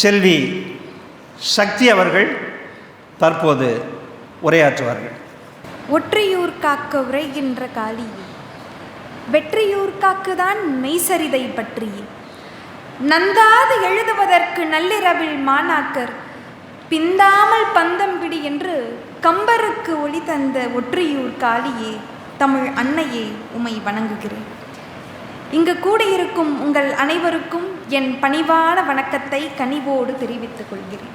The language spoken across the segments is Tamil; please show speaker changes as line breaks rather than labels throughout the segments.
செல்வி சக்தி அவர்கள் தற்போது உரையாற்றுவார்கள்
ஒற்றையூர் காக்க உரைகின்ற காளி வெற்றியூர் காக்குதான் மெய்சரிதை பற்றி நந்தாது எழுதுவதற்கு நள்ளிரவில் மாணாக்கர் பிந்தாமல் பந்தம் பிடி என்று கம்பருக்கு ஒளி தந்த ஒற்றியூர் காளியே தமிழ் அன்னையே உமை வணங்குகிறேன் இங்கு கூடியிருக்கும் உங்கள் அனைவருக்கும் என் பணிவான வணக்கத்தை கனிவோடு தெரிவித்துக் கொள்கிறேன்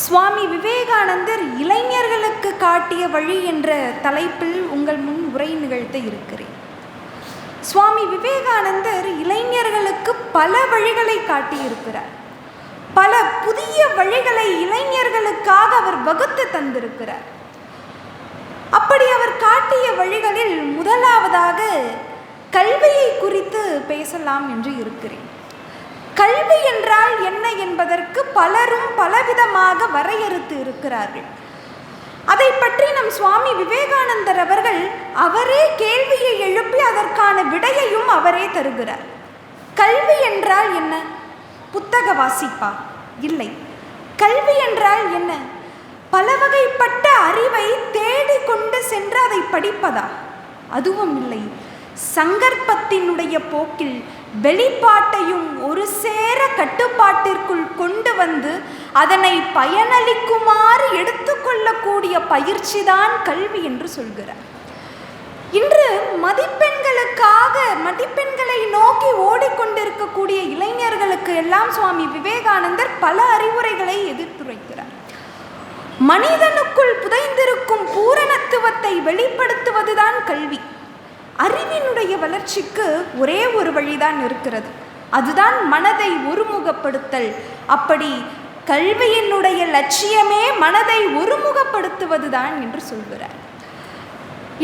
சுவாமி விவேகானந்தர் இளைஞர்களுக்கு காட்டிய வழி என்ற தலைப்பில் உங்கள் முன் உரை நிகழ்த்த இருக்கிறேன் சுவாமி விவேகானந்தர் இளைஞர்களுக்கு பல வழிகளை காட்டியிருக்கிறார் பல புதிய வழிகளை இளைஞர்களுக்காக அவர் வகுத்து தந்திருக்கிறார் அப்படி அவர் காட்டிய வழிகளில் முதலாவதாக கல்வியை குறித்து பேசலாம் என்று இருக்கிறேன் கல்வி என்றால் என்ன என்பதற்கு பலரும் பலவிதமாக வரையறுத்து இருக்கிறார்கள் அதை பற்றி நம் சுவாமி விவேகானந்தர் அவர்கள் அவரே கேள்வியை எழுப்பி அதற்கான விடையையும் அவரே தருகிறார் கல்வி என்றால் என்ன புத்தக வாசிப்பா இல்லை கல்வி என்றால் என்ன பல வகைப்பட்ட அறிவை தேடிக்கொண்டு சென்று அதை படிப்பதா அதுவும் இல்லை சங்கற்பத்தினுடைய போக்கில் வெளிப்பாட்டையும் ஒரு சேர கட்டுப்பாட்டிற்குள் கொண்டு வந்து அதனை பயனளிக்குமாறு எடுத்துக்கொள்ளக்கூடிய பயிற்சிதான் கல்வி என்று சொல்கிறார் இன்று மதிப்பெண்களுக்காக மதிப்பெண்களை நோக்கி ஓடிக்கொண்டிருக்கக்கூடிய இளைஞர்களுக்கு எல்லாம் சுவாமி விவேகானந்தர் பல அறிவுரைகளை எதிர்த்துரைக்கிறார் மனிதனுக்குள் புதைந்திருக்கும் பூரணத்துவத்தை வெளிப்படுத்துவதுதான் கல்வி அறிவினுடைய வளர்ச்சிக்கு ஒரே ஒரு வழிதான் இருக்கிறது அதுதான் மனதை ஒருமுகப்படுத்தல் அப்படி கல்வியினுடைய லட்சியமே மனதை ஒருமுகப்படுத்துவதுதான் என்று சொல்கிறார்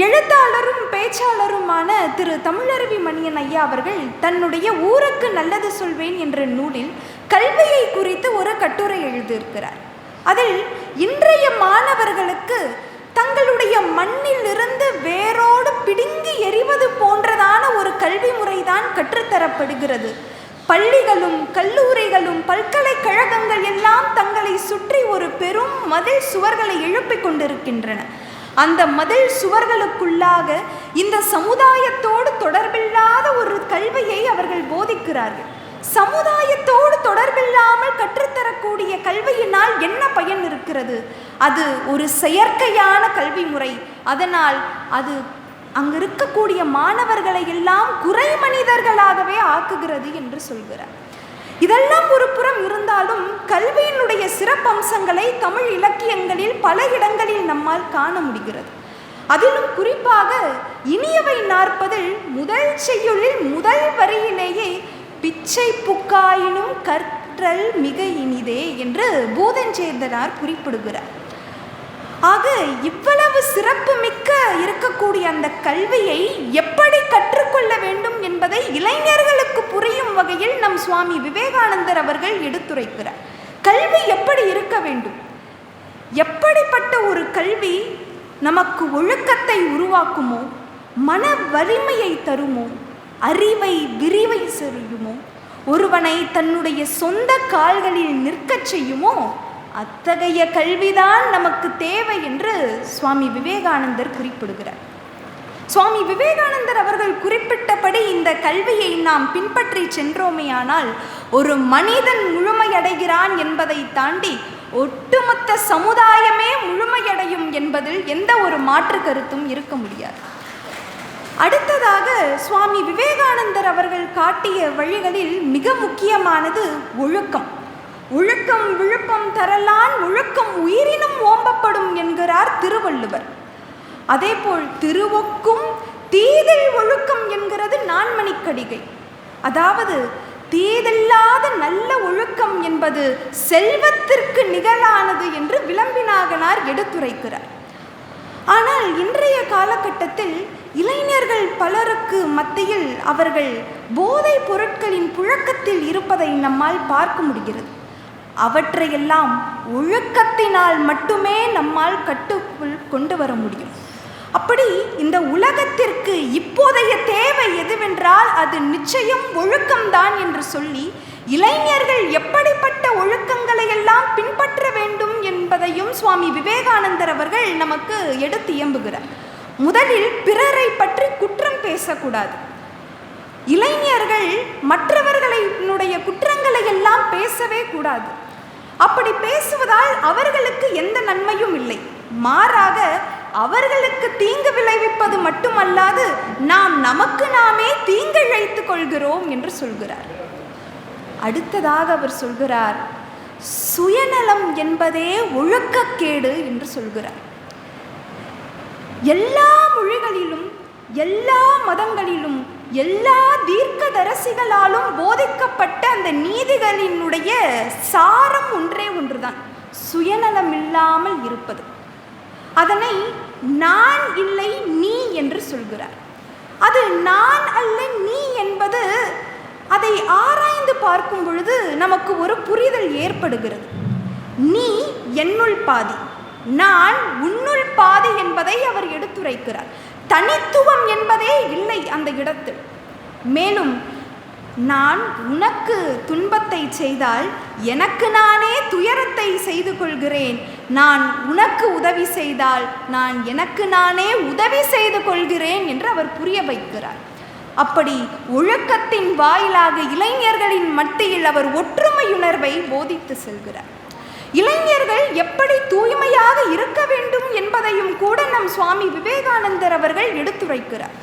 எழுத்தாளரும் பேச்சாளருமான திரு தமிழருவி மணியன் ஐயா அவர்கள் தன்னுடைய ஊருக்கு நல்லது சொல்வேன் என்ற நூலில் கல்வியை குறித்து ஒரு கட்டுரை எழுதியிருக்கிறார் அதில் இன்றைய மாணவர்களுக்கு தங்களுடைய மண்ணிலிருந்து வேரோடு பிடுங்கி எறிவது போன்றதான ஒரு கல்வி முறைதான் கற்றுத்தரப்படுகிறது பள்ளிகளும் கல்லூரிகளும் பல்கலைக்கழகங்கள் எல்லாம் தங்களை சுற்றி ஒரு பெரும் மதில் சுவர்களை எழுப்பிக் கொண்டிருக்கின்றன அந்த மதில் சுவர்களுக்குள்ளாக இந்த சமுதாயத்தோடு தொடர்பில்லாத ஒரு கல்வியை அவர்கள் போதிக்கிறார்கள் சமுதாயத்தோடு தொடர்பில்லாமல் கற்றுத்தரக்கூடிய கல்வியினால் என்ன பயன் இருக்கிறது அது ஒரு செயற்கையான கல்வி முறை அதனால் அது அங்கு இருக்கக்கூடிய மாணவர்களை எல்லாம் குறை மனிதர்களாகவே ஆக்குகிறது என்று சொல்கிறார் இதெல்லாம் ஒரு புறம் இருந்தாலும் கல்வியினுடைய சிறப்பம்சங்களை தமிழ் இலக்கியங்களில் பல இடங்களில் நம்மால் காண முடிகிறது அதிலும் குறிப்பாக இனியவை நாற்பதில் முதல் செய்யுளில் முதல் வரியிலேயே பிச்சை புக்காயினும் கற்றல் மிக இனிதே என்று பூதஞ்சேந்தனார் குறிப்பிடுகிறார் ஆக இவ்வளவு சிறப்பு மிக்க இருக்கக்கூடிய அந்த கல்வியை எப்படி கற்றுக்கொள்ள வேண்டும் என்பதை இளைஞர்களுக்கு புரியும் வகையில் நம் சுவாமி விவேகானந்தர் அவர்கள் எடுத்துரைக்கிறார் கல்வி எப்படி இருக்க வேண்டும் எப்படிப்பட்ட ஒரு கல்வி நமக்கு ஒழுக்கத்தை உருவாக்குமோ மன வலிமையை தருமோ அறிவை விரிவை செய்யுமோ ஒருவனை தன்னுடைய சொந்த கால்களில் நிற்கச் செய்யுமோ அத்தகைய கல்விதான் நமக்கு தேவை என்று சுவாமி விவேகானந்தர் குறிப்பிடுகிறார் சுவாமி விவேகானந்தர் அவர்கள் குறிப்பிட்டபடி இந்த கல்வியை நாம் பின்பற்றி சென்றோமேயானால் ஒரு மனிதன் முழுமையடைகிறான் என்பதை தாண்டி ஒட்டுமொத்த சமுதாயமே முழுமையடையும் என்பதில் எந்த ஒரு மாற்று கருத்தும் இருக்க முடியாது அடுத்ததாக சுவாமி விவேகானந்தர் அவர்கள் காட்டிய வழிகளில் மிக முக்கியமானது ஒழுக்கம் ஒழுக்கம் விழுப்பம் தரலான் ஒழுக்கம் உயிரினும் ஓம்பப்படும் என்கிறார் திருவள்ளுவர் அதேபோல் திருவொக்கும் தீதில் ஒழுக்கம் என்கிறது நான்மணிக்கடிகை அதாவது தீதில்லாத நல்ல ஒழுக்கம் என்பது செல்வத்திற்கு நிகழானது என்று விளம்பினாகனார் எடுத்துரைக்கிறார் ஆனால் இன்றைய காலகட்டத்தில் இளைஞர்கள் பலருக்கு மத்தியில் அவர்கள் போதைப் பொருட்களின் புழக்கத்தில் இருப்பதை நம்மால் பார்க்க முடிகிறது அவற்றையெல்லாம் ஒழுக்கத்தினால் மட்டுமே நம்மால் கட்டுக்குள் கொண்டு வர முடியும் அப்படி இந்த உலகத்திற்கு இப்போதைய தேவை எதுவென்றால் அது நிச்சயம் ஒழுக்கம்தான் என்று சொல்லி இளைஞர்கள் எப்படிப்பட்ட ஒழுக்கங்களை எல்லாம் பின்பற்ற வேண்டும் என்பதையும் சுவாமி விவேகானந்தர் அவர்கள் நமக்கு எடுத்து இயம்புகிறார் முதலில் பிறரை பற்றி குற்றம் பேசக்கூடாது இளைஞர்கள் மற்றவர்களினுடைய குற்றங்களை எல்லாம் பேசவே கூடாது அப்படி பேசுவதால் அவர்களுக்கு எந்த நன்மையும் இல்லை மாறாக அவர்களுக்கு தீங்கு விளைவிப்பது மட்டுமல்லாது நாம் நமக்கு நாமே இழைத்துக் கொள்கிறோம் என்று சொல்கிறார் அடுத்ததாக அவர் சொல்கிறார் சுயநலம் என்பதே ஒழுக்கக்கேடு என்று சொல்கிறார் எல்லா மொழிகளிலும் எல்லா மதங்களிலும் எல்லா தீர்க்கதரசிகளாலும் போதிக்கப்பட்ட அந்த நீதிகளினுடைய சாரம் ஒன்றே ஒன்றுதான் சுயநலம் இல்லாமல் இருப்பது அதனை நான் இல்லை நீ என்று சொல்கிறார் அது நான் அல்ல நீ என்பது அதை ஆராய்ந்து பார்க்கும் பொழுது நமக்கு ஒரு புரிதல் ஏற்படுகிறது நீ என்னுள் பாதி நான் உன்னுள் பாதி என்பதை அவர் எடுத்துரைக்கிறார் தனித்துவம் என்பதே இல்லை அந்த இடத்தில் மேலும் நான் உனக்கு துன்பத்தை செய்தால் எனக்கு நானே துயரத்தை செய்து கொள்கிறேன் நான் உனக்கு உதவி செய்தால் நான் எனக்கு நானே உதவி செய்து கொள்கிறேன் என்று அவர் புரிய வைக்கிறார் அப்படி ஒழுக்கத்தின் வாயிலாக இளைஞர்களின் மத்தியில் அவர் ஒற்றுமையுணர்வை போதித்து செல்கிறார் இளைஞர்கள் எப்படி தூய்மையாக இருக்க வேண்டும் என்பதையும் கூட நம் சுவாமி விவேகானந்தர் அவர்கள் எடுத்துரைக்கிறார்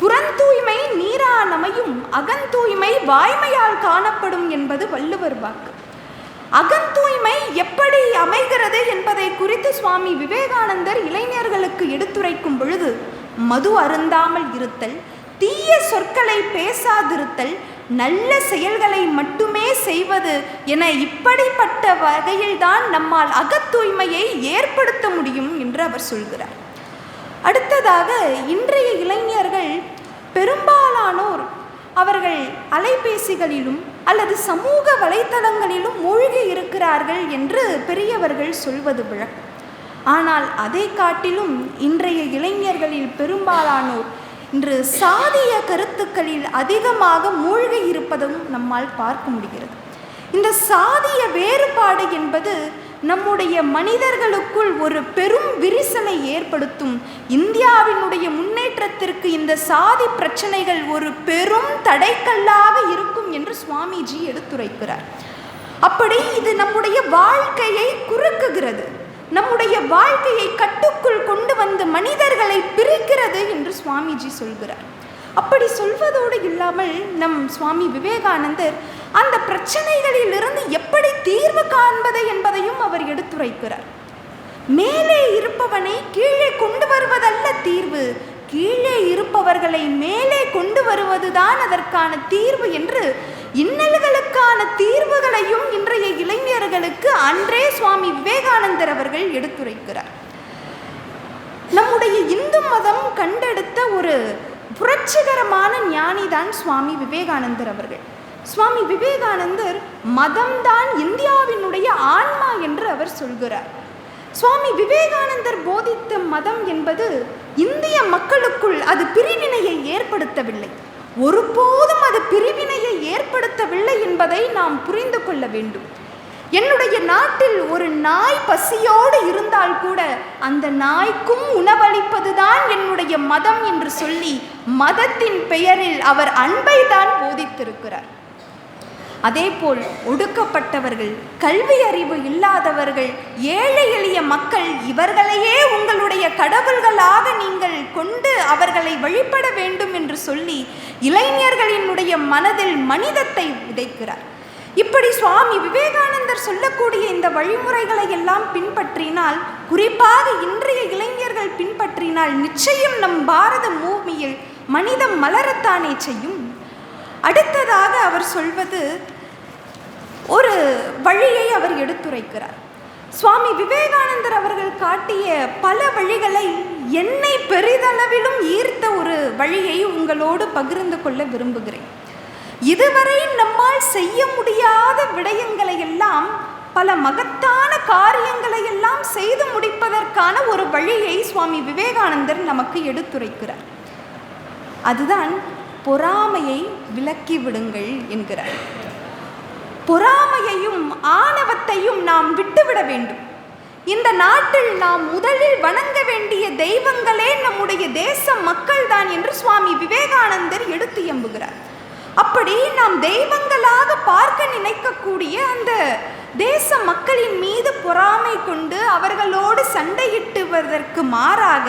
புறந்தூய்மை நீரானமையும் அகந்தூய்மை வாய்மையால் காணப்படும் என்பது வள்ளுவர் வாக்கு அகந்தூய்மை எப்படி அமைகிறது என்பதை குறித்து சுவாமி விவேகானந்தர் இளைஞர்களுக்கு எடுத்துரைக்கும் பொழுது மது அருந்தாமல் இருத்தல் தீய சொற்களை பேசாதிருத்தல் நல்ல செயல்களை மட்டுமே செய்வது என இப்படிப்பட்ட வகையில்தான் நம்மால் அகத்தூய்மையை ஏற்படுத்த முடியும் என்று அவர் சொல்கிறார் அடுத்ததாக இன்றைய இளைஞர்கள் பெரும்பாலானோர் அவர்கள் அலைபேசிகளிலும் அல்லது சமூக வலைத்தளங்களிலும் மூழ்கி இருக்கிறார்கள் என்று பெரியவர்கள் சொல்வது வழக்கம் ஆனால் அதை காட்டிலும் இன்றைய இளைஞர்களில் பெரும்பாலானோர் இன்று சாதிய கருத்துக்களில் அதிகமாக மூழ்கி இருப்பதும் நம்மால் பார்க்க முடிகிறது இந்த சாதிய வேறுபாடு என்பது நம்முடைய மனிதர்களுக்குள் ஒரு பெரும் விரிசலை ஏற்படுத்தும் இந்தியாவினுடைய முன்னேற்றத்திற்கு இந்த சாதி பிரச்சனைகள் ஒரு பெரும் தடைக்கல்லாக இருக்கும் என்று சுவாமிஜி எடுத்துரைக்கிறார் அப்படி இது நம்முடைய வாழ்க்கையை குறுக்குகிறது நம்முடைய வாழ்க்கையை கட்டுக்குள் கொண்டு வந்து மனிதர்களை பிரிக்கிறது என்று சுவாமிஜி சொல்கிறார் அப்படி சொல்வதோடு இல்லாமல் நம் சுவாமி விவேகானந்தர் அந்த பிரச்சனைகளில் இருந்து எப்படி தீர்வு காண்பது என்பதையும் அவர் எடுத்துரைக்கிறார் மேலே இருப்பவனை கீழே கொண்டு வருவதால் இறங்குபவர்களை மேலே கொண்டு வருவதுதான் அதற்கான தீர்வு என்று இன்னல்களுக்கான தீர்வுகளையும் இன்றைய இளைஞர்களுக்கு அன்றே சுவாமி விவேகானந்தர் அவர்கள் எடுத்துரைக்கிறார் நம்முடைய இந்து மதம் கண்டெடுத்த ஒரு புரட்சிகரமான ஞானிதான் சுவாமி விவேகானந்தர் அவர்கள் சுவாமி விவேகானந்தர் மதம்தான் இந்தியாவினுடைய ஆன்மா என்று அவர் சொல்கிறார் சுவாமி விவேகானந்தர் போதித்த மதம் என்பது இந்திய மக்களுக்குள் அது பிரிவினையை ஏற்படுத்தவில்லை ஒருபோதும் அது பிரிவினையை ஏற்படுத்தவில்லை என்பதை நாம் புரிந்து கொள்ள வேண்டும் என்னுடைய நாட்டில் ஒரு நாய் பசியோடு இருந்தால் கூட அந்த நாய்க்கும் உணவளிப்பதுதான் என்னுடைய மதம் என்று சொல்லி மதத்தின் பெயரில் அவர் அன்பை தான் போதித்திருக்கிறார் அதேபோல் ஒடுக்கப்பட்டவர்கள் கல்வி அறிவு இல்லாதவர்கள் ஏழை எளிய மக்கள் இவர்களையே உங்களுடைய கடவுள்களாக நீங்கள் கொண்டு அவர்களை வழிபட வேண்டும் என்று சொல்லி இளைஞர்களினுடைய மனதில் மனிதத்தை விதைக்கிறார் இப்படி சுவாமி விவேகானந்தர் சொல்லக்கூடிய இந்த வழிமுறைகளை எல்லாம் பின்பற்றினால் குறிப்பாக இன்றைய இளைஞர்கள் பின்பற்றினால் நிச்சயம் நம் பாரத பூமியில் மனிதம் மலரத்தானே செய்யும் அடுத்ததாக அவர் சொல்வது ஒரு வழியை அவர் எடுத்துரைக்கிறார் சுவாமி விவேகானந்தர் அவர்கள் காட்டிய பல வழிகளை என்னை பெரிதளவிலும் ஈர்த்த ஒரு வழியை உங்களோடு பகிர்ந்து கொள்ள விரும்புகிறேன் இதுவரை நம்மால் செய்ய முடியாத விடயங்களை எல்லாம் பல மகத்தான காரியங்களை எல்லாம் செய்து முடிப்பதற்கான ஒரு வழியை சுவாமி விவேகானந்தர் நமக்கு எடுத்துரைக்கிறார் அதுதான் பொறாமையை விலக்கி விடுங்கள் என்கிறார் பொறாமையையும் ஆணவத்தையும் நாம் விட்டுவிட வேண்டும் இந்த நாட்டில் நாம் முதலில் வணங்க வேண்டிய தெய்வங்களே நம்முடைய தேச மக்கள்தான் என்று சுவாமி விவேகானந்தர் எடுத்து எம்புகிறார் அப்படி நாம் தெய்வங்களாக பார்க்க நினைக்கக்கூடிய அந்த தேச மக்களின் மீது பொறாமை கொண்டு அவர்களோடு சண்டையிட்டுவதற்கு மாறாக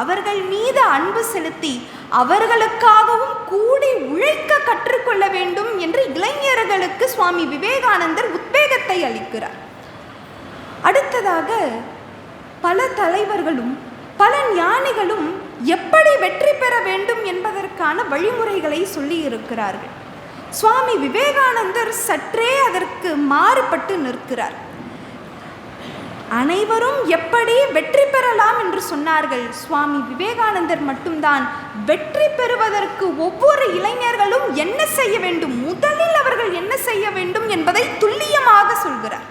அவர்கள் மீது அன்பு செலுத்தி அவர்களுக்காகவும் கூடி உழைக்க கற்றுக்கொள்ள வேண்டும் என்று இளைஞர்களுக்கு சுவாமி விவேகானந்தர் உத்வேகத்தை அளிக்கிறார் அடுத்ததாக பல தலைவர்களும் பல ஞானிகளும் எப்படி வெற்றி பெற வேண்டும் என்பதற்கான வழிமுறைகளை சொல்லி இருக்கிறார்கள் சுவாமி விவேகானந்தர் சற்றே அதற்கு மாறுபட்டு நிற்கிறார் அனைவரும் எப்படி வெற்றி பெறலாம் என்று சொன்னார்கள் சுவாமி விவேகானந்தர் மட்டும்தான் வெற்றி பெறுவதற்கு ஒவ்வொரு இளைஞர்களும் என்ன செய்ய வேண்டும் முதலில் அவர்கள் என்ன செய்ய வேண்டும் என்பதை துல்லியமாக சொல்கிறார்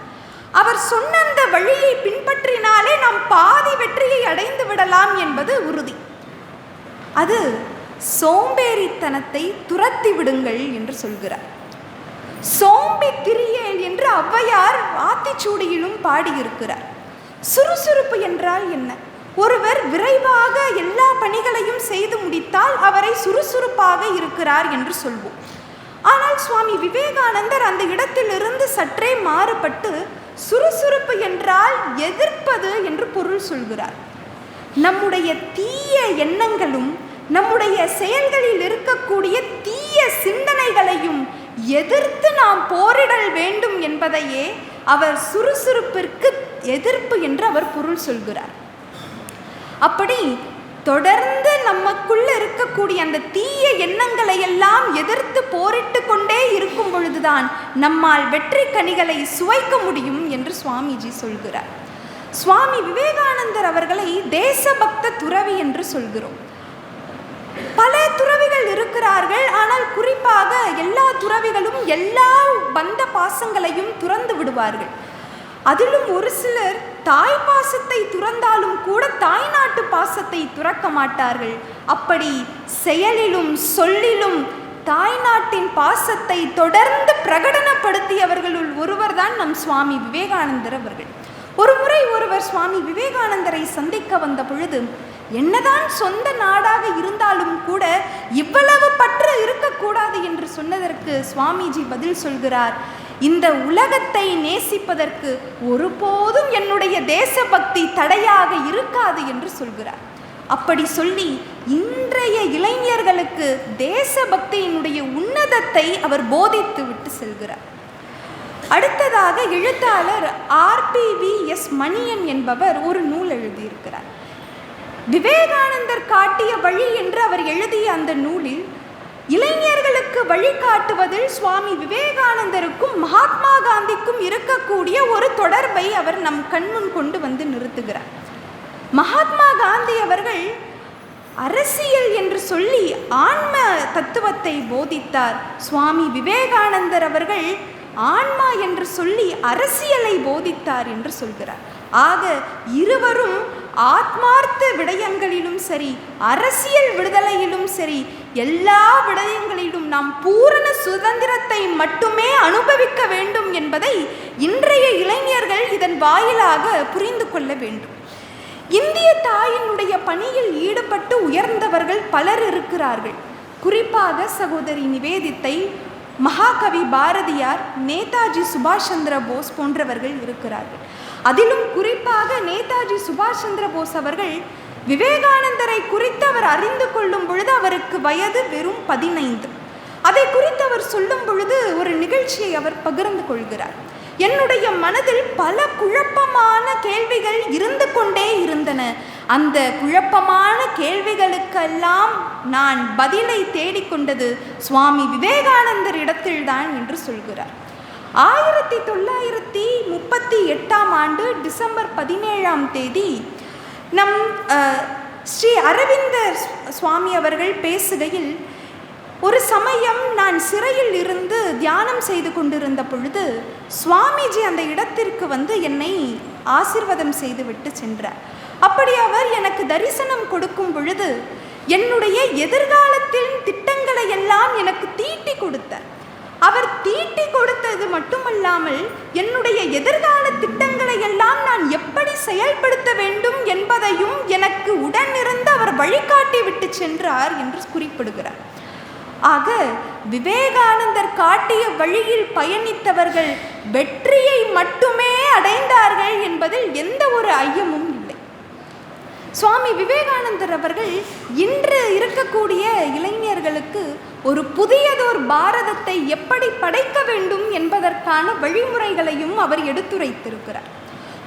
அவர் சொன்ன அந்த வழியை பின்பற்றினாலே நாம் பாதி வெற்றியை அடைந்து விடலாம் என்பது உறுதி அது சோம்பேறித்தனத்தை துரத்தி விடுங்கள் என்று சொல்கிறார் சோம்பி திரியேன் என்று ஔவையார் ஆத்திச்சூடியிலும் பாடியிருக்கிறார் சுறுசுறுப்பு என்றால் என்ன ஒருவர் விரைவாக எல்லா பணிகளையும் செய்து முடித்தால் அவரை சுறுசுறுப்பாக இருக்கிறார் என்று சொல்வோம் ஆனால் சுவாமி விவேகானந்தர் அந்த இடத்திலிருந்து சற்றே மாறுபட்டு சுறுசுறுப்பு என்றால் எதிர்ப்பது என்று பொருள் சொல்கிறார் நம்முடைய தீய எண்ணங்களும் நம்முடைய செயல்களில் இருக்கக்கூடிய தீய சிந்தனைகளையும் எதிர்த்து நாம் போரிடல் வேண்டும் என்பதையே அவர் சுறுசுறுப்பிற்கு எதிர்ப்பு என்று அவர் பொருள் சொல்கிறார் அப்படி தொடர்ந்து நமக்குள்ள இருக்கக்கூடிய அந்த தீய எண்ணங்களை எல்லாம் எதிர்த்து போரிட்டு கொண்டே இருக்கும் பொழுதுதான் நம்மால் வெற்றி கனிகளை சுவைக்க முடியும் என்று சுவாமிஜி சொல்கிறார் சுவாமி விவேகானந்தர் அவர்களை தேசபக்த துறவி என்று சொல்கிறோம் பல துறவிகள் இருக்கிறார்கள் ஆனால் குறிப்பாக எல்லா துறவிகளும் எல்லா பந்த பாசங்களையும் துறந்து விடுவார்கள் அதிலும் ஒரு சிலர் தாய் பாசத்தை துறந்தாலும் கூட தாய்நாட்டு பாசத்தை துறக்க மாட்டார்கள் அப்படி செயலிலும் சொல்லிலும் தாய்நாட்டின் பாசத்தை தொடர்ந்து பிரகடனப்படுத்தியவர்களுள் ஒருவர் தான் நம் சுவாமி விவேகானந்தர் அவர்கள் ஒரு முறை ஒருவர் சுவாமி விவேகானந்தரை சந்திக்க வந்த பொழுது என்னதான் சொந்த நாடாக இருந்தாலும் கூட இவ்வளவு பற்று இருக்கக்கூடாது என்று சொன்னதற்கு சுவாமிஜி பதில் சொல்கிறார் இந்த உலகத்தை நேசிப்பதற்கு ஒருபோதும் என்னுடைய தேசபக்தி தடையாக இருக்காது என்று சொல்கிறார் அப்படி சொல்லி இன்றைய இளைஞர்களுக்கு தேசபக்தியினுடைய உன்னதத்தை அவர் போதித்து விட்டு செல்கிறார் அடுத்ததாக எழுத்தாளர் ஆர்பிவி எஸ் மணியன் என்பவர் ஒரு நூல் எழுதியிருக்கிறார் விவேகானந்தர் காட்டிய வழி என்று அவர் எழுதிய அந்த நூலில் இளைஞர்களுக்கு வழிகாட்டுவதில் சுவாமி விவேகானந்தருக்கும் மகாத்மா காந்திக்கும் இருக்கக்கூடிய ஒரு தொடர்பை அவர் நம் கண்முன் கொண்டு வந்து நிறுத்துகிறார் மகாத்மா காந்தி அவர்கள் அரசியல் என்று சொல்லி ஆன்ம தத்துவத்தை போதித்தார் சுவாமி விவேகானந்தர் அவர்கள் ஆன்மா என்று சொல்லி அரசியலை போதித்தார் என்று சொல்கிறார் ஆக இருவரும் ஆத்மார்த்த விடயங்களிலும் சரி அரசியல் விடுதலையிலும் சரி எல்லா விடயங்களிலும் நாம் பூரண சுதந்திரத்தை மட்டுமே அனுபவிக்க வேண்டும் என்பதை இன்றைய இளைஞர்கள் இதன் வாயிலாக புரிந்து கொள்ள வேண்டும் இந்திய தாயினுடைய பணியில் ஈடுபட்டு உயர்ந்தவர்கள் பலர் இருக்கிறார்கள் குறிப்பாக சகோதரி நிவேதித்தை மகாகவி பாரதியார் நேதாஜி சுபாஷ் சந்திர போஸ் போன்றவர்கள் இருக்கிறார்கள் அதிலும் குறிப்பாக நேதாஜி சுபாஷ் சந்திர போஸ் அவர்கள் விவேகானந்தரை குறித்து அவர் அறிந்து கொள்ளும் பொழுது அவருக்கு வயது வெறும் பதினைந்து அதை குறித்து அவர் சொல்லும் பொழுது ஒரு நிகழ்ச்சியை அவர் பகிர்ந்து கொள்கிறார் என்னுடைய மனதில் பல குழப்பமான கேள்விகள் இருந்து கொண்டே இருந்தன அந்த குழப்பமான கேள்விகளுக்கெல்லாம் நான் பதிலை தேடிக்கொண்டது சுவாமி விவேகானந்தர் இடத்தில்தான் என்று சொல்கிறார் ஆயிரத்தி தொள்ளாயிரத்தி முப்பத்தி எட்டாம் ஆண்டு டிசம்பர் பதினேழாம் தேதி நம் ஸ்ரீ அரவிந்தர் சுவாமி அவர்கள் பேசுகையில் ஒரு சமயம் நான் சிறையில் இருந்து தியானம் செய்து கொண்டிருந்த பொழுது சுவாமிஜி அந்த இடத்திற்கு வந்து என்னை ஆசிர்வாதம் செய்துவிட்டு சென்றார் அப்படி அவர் எனக்கு தரிசனம் கொடுக்கும் பொழுது என்னுடைய எதிர்காலத்தின் திட்டங்களை எல்லாம் எனக்கு தீட்டி கொடுத்தார் அவர் தீட்டி கொடுத்தது மட்டுமல்லாமல் என்னுடைய எதிர்கால திட்டங்களை எல்லாம் நான் எப்படி செயல்படுத்த வேண்டும் என்பதையும் எனக்கு உடனிருந்து அவர் வழிகாட்டி விட்டு சென்றார் என்று குறிப்பிடுகிறார் ஆக விவேகானந்தர் காட்டிய வழியில் பயணித்தவர்கள் வெற்றியை மட்டுமே அடைந்தார்கள் என்பதில் எந்த ஒரு ஐயமும் இல்லை சுவாமி விவேகானந்தர் அவர்கள் இன்று இருக்கக்கூடிய இளைஞர்களுக்கு ஒரு புதியதோர் பாரதத்தை எப்படி படைக்க வேண்டும் என்பதற்கான வழிமுறைகளையும் அவர் எடுத்துரைத்திருக்கிறார்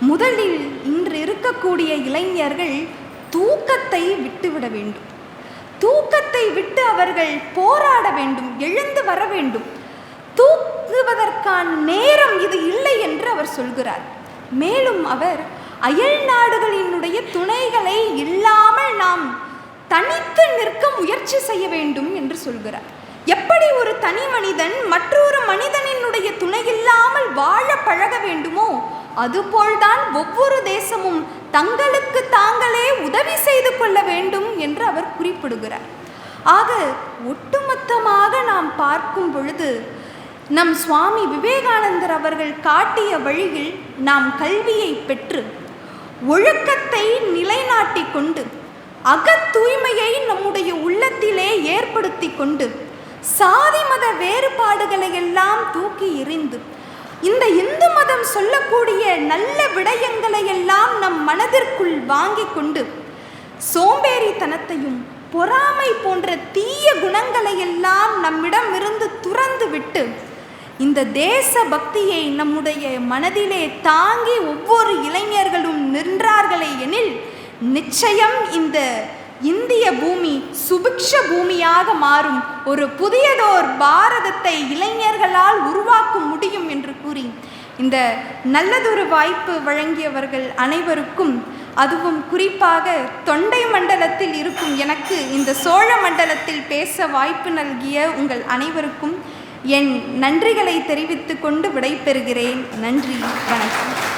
முதலில் இன்று இருக்கக்கூடிய இளைஞர்கள் தூக்கத்தை விட்டுவிட வேண்டும் தூக்கத்தை விட்டு அவர்கள் போராட வேண்டும் எழுந்து வர வேண்டும் தூக்குவதற்கான நேரம் இது இல்லை என்று அவர் சொல்கிறார் மேலும் அவர் அயல் நாடுகளினுடைய துணைகளை இல்லாமல் நாம் தனித்து நிற்க முயற்சி செய்ய வேண்டும் என்று சொல்கிறார் எப்படி ஒரு தனி மனிதன் மற்றொரு மனிதனினுடைய துணை இல்லாமல் வாழ பழக வேண்டுமோ அதுபோல்தான் ஒவ்வொரு தேசமும் தங்களுக்கு தாங்களே உதவி செய்து கொள்ள வேண்டும் என்று அவர் குறிப்பிடுகிறார் ஆக ஒட்டுமொத்தமாக நாம் பார்க்கும் பொழுது நம் சுவாமி விவேகானந்தர் அவர்கள் காட்டிய வழியில் நாம் கல்வியை பெற்று ஒழுக்கத்தை நிலைநாட்டி கொண்டு அகத்தூய்மையை நம்முடைய உள்ளத்திலே ஏற்படுத்தி கொண்டு சாதி மத வேறுபாடுகளை எல்லாம் தூக்கி எறிந்து இந்த இந்து மதம் சொல்லக்கூடிய நல்ல விடயங்களை எல்லாம் நம் மனதிற்குள் வாங்கி கொண்டு சோம்பேறித்தனத்தையும் பொறாமை போன்ற தீய குணங்களை எல்லாம் நம்மிடமிருந்து துறந்து விட்டு இந்த தேச பக்தியை நம்முடைய மனதிலே தாங்கி ஒவ்வொரு இளைஞர்களும் நின்றார்களே எனில் நிச்சயம் இந்த இந்திய பூமி சுபிக்ஷ பூமியாக மாறும் ஒரு புதியதோர் பாரதத்தை இளைஞர்களால் உருவாக்க முடியும் என்று கூறி இந்த நல்லதொரு வாய்ப்பு வழங்கியவர்கள் அனைவருக்கும் அதுவும் குறிப்பாக தொண்டை மண்டலத்தில் இருக்கும் எனக்கு இந்த சோழ மண்டலத்தில் பேச வாய்ப்பு நல்கிய உங்கள் அனைவருக்கும் என் நன்றிகளை தெரிவித்து கொண்டு விடைபெறுகிறேன் நன்றி வணக்கம்